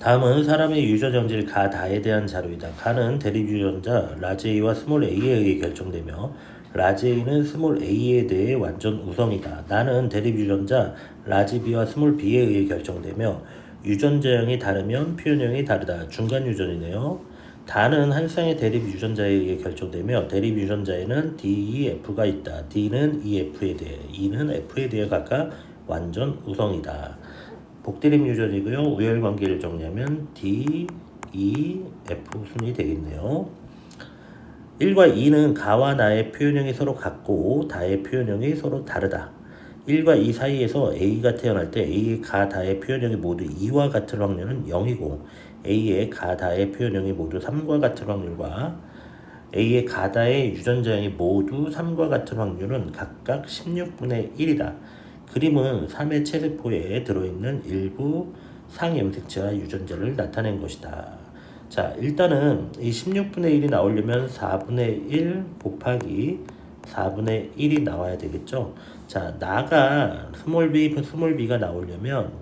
다음은 사람의 유전 정질 가 다에 대한 자료이다. 가는 대립 유전자 라지 A와 스몰 A에 의해 결정되며 라지 A는 스몰 A에 대해 완전 우성이다. 나는 대립 유전자 라지 B와 스몰 B에 의해 결정되며 유전자형이 다르면 표현형이 다르다. 중간 유전이네요. 다는 한 쌍의 대립 유전자에 의해 결정되며 대립 유전자에는 D, E, F가 있다. D는 E, F에 대해, E는 F에 대해 각각 완전 우성이다. 복대립 유전이고요. 우열 관계를 정리하면 D, E, F 순이 되겠네요. 1과 2는 가와 나의 표현형이 서로 같고 다의 표현형이 서로 다르다. 1과 2 사이에서 A가 태어날 때 A의 가 다의 표현형이 모두 2와 같은 확률은 0이고 A의 가 다의 표현형이 모두 3과 같은 확률과 A의 가다의 유전자형이 모두 3과 같은 확률은 각각 16분의 1이다. 그림은 3의 체세포에 들어있는 일부 상염색체와 유전자를 나타낸 것이다. 자, 일단은 이 16분의 1이 나오려면 4분의 1 곱하기 4분의 1이 나와야 되겠죠. 자, 나가 스몰 b, 스몰 b가 나오려면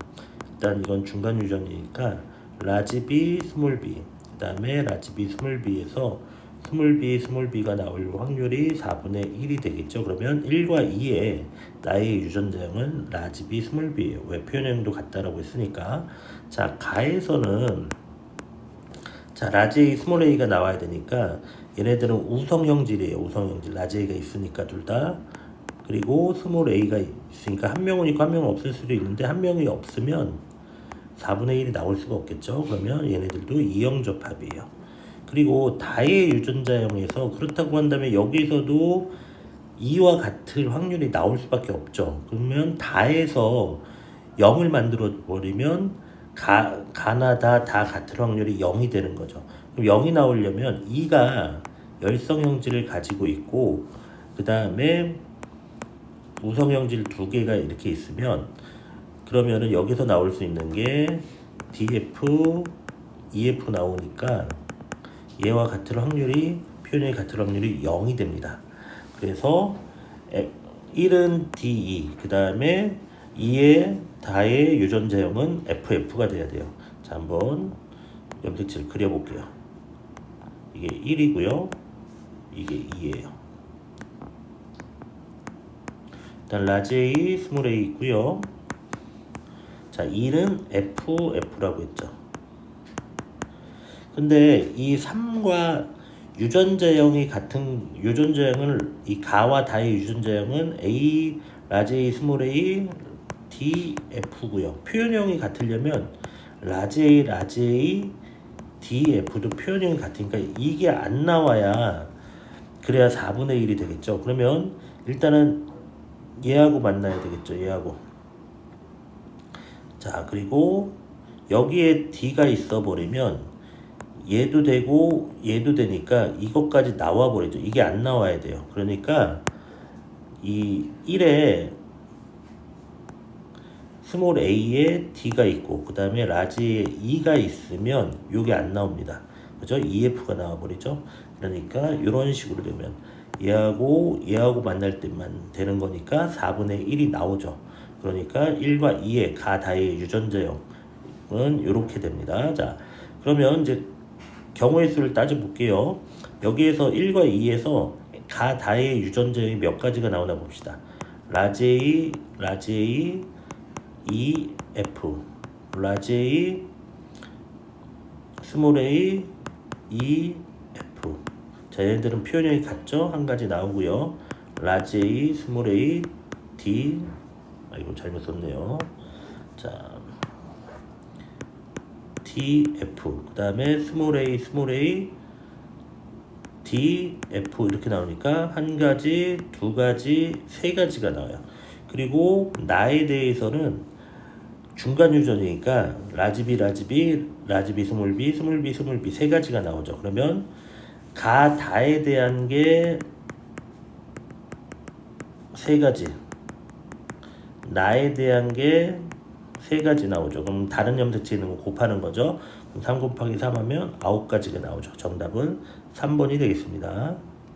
일단 이건 중간 유전이니까 라지 b, 스몰 b 그 다음에 라지 b, 스몰 b에서 스몰 b, 스몰 b가 나올 확률이 4분의 1이 되겠죠. 그러면 1과 2에 나의 유전자형은 라지 b, 스몰 b예요. 왜 표현형도 같다라고 했으니까. 자, 가에서는 자, 라지 A, 스몰 a가 나와야 되니까 얘네들은 우성형질이에요. 우성형질. 라지 a가 있으니까 둘 다. 그리고 스몰 a가 있으니까 한 명은 있고 한 명은 없을 수도 있는데 한 명이 없으면 4분의 1이 나올 수가 없겠죠. 그러면 얘네들도 이형 접합이에요. 그리고 다의 유전자형에서 그렇다고 한다면 여기서도 2와 같을 확률이 나올 수밖에 없죠. 그러면 다에서 0을 만들어 버리면 가, 가나다 다 같을 확률이 0이 되는 거죠. 그럼 0이 나오려면 2가 열성형질을 가지고 있고 그 다음에 우성형질 두 개가 이렇게 있으면 그러면은 여기서 나올 수 있는 게 DF, EF 나오니까 얘와 같을 확률이 표현이 같을 확률이 0이 됩니다. 그래서 1은 DE 그 다음에 2의 다의 유전자형은 FF가 돼야 돼요. 자 한번 염색체를 그려볼게요. 이게 1이고요. 이게 2예요. 일단 라지 A, 스몰 A 있고요. 자 1은 F, F라고 했죠. 근데 이 3과 유전자형이 같은 유전자형을 이 가와 다의 유전자형은 A, 라지 A, 스몰 A, D, F고요. 표현형이 같으려면 라지 A, 라지 A, D, F도 표현형이 같으니까 이게 안 나와야 그래야 4분의 1이 되겠죠. 그러면 일단은 얘하고 만나야 되겠죠. 얘하고. 자, 그리고 여기에 D가 있어 버리면 얘도 되고 얘도 되니까 이것까지 나와 버리죠. 이게 안 나와야 돼요. 그러니까 이 1에 스몰 a에 d가 있고 그 다음에 라지에 e가 있으면 이게 안 나옵니다. 그죠? ef가 나와 버리죠. 그러니까 이런 식으로 되면 얘하고 얘하고 만날 때만 되는 거니까 4분의 1이 나오죠. 그러니까 1과 2의 가다의 유전자형은 이렇게 됩니다. 자, 그러면 이제 경우의 수를 따져 볼게요. 여기에서 1과 2에서 가 다의 유전자형이 몇 가지가 나오나 봅시다. 라제이, 라제이, E, F, 라제이, 스몰 a, E, F. 자, 얘네들은 표현형이 같죠? 한 가지 나오고요. 라제이, 스몰 a, D, 아 이거 잘못 썼네요. 자, D, F. 그 다음에 스몰 a, 스몰 a, D, F 이렇게 나오니까 한 가지, 두 가지, 세 가지가 나와요. 그리고 나에 대해서는 중간 유전이니까 라지비, 라지비, 라지비, 스몰비, 스몰비, 스몰비 세 가지가 나오죠. 그러면 가, 다에 대한 게 세 가지, 나에 대한 게 세 가지 나오죠. 그럼 다른 거 곱하는 거죠. 그럼 3 곱하기 3 하면 9가지가 나오죠. 정답은 3번이 되겠습니다.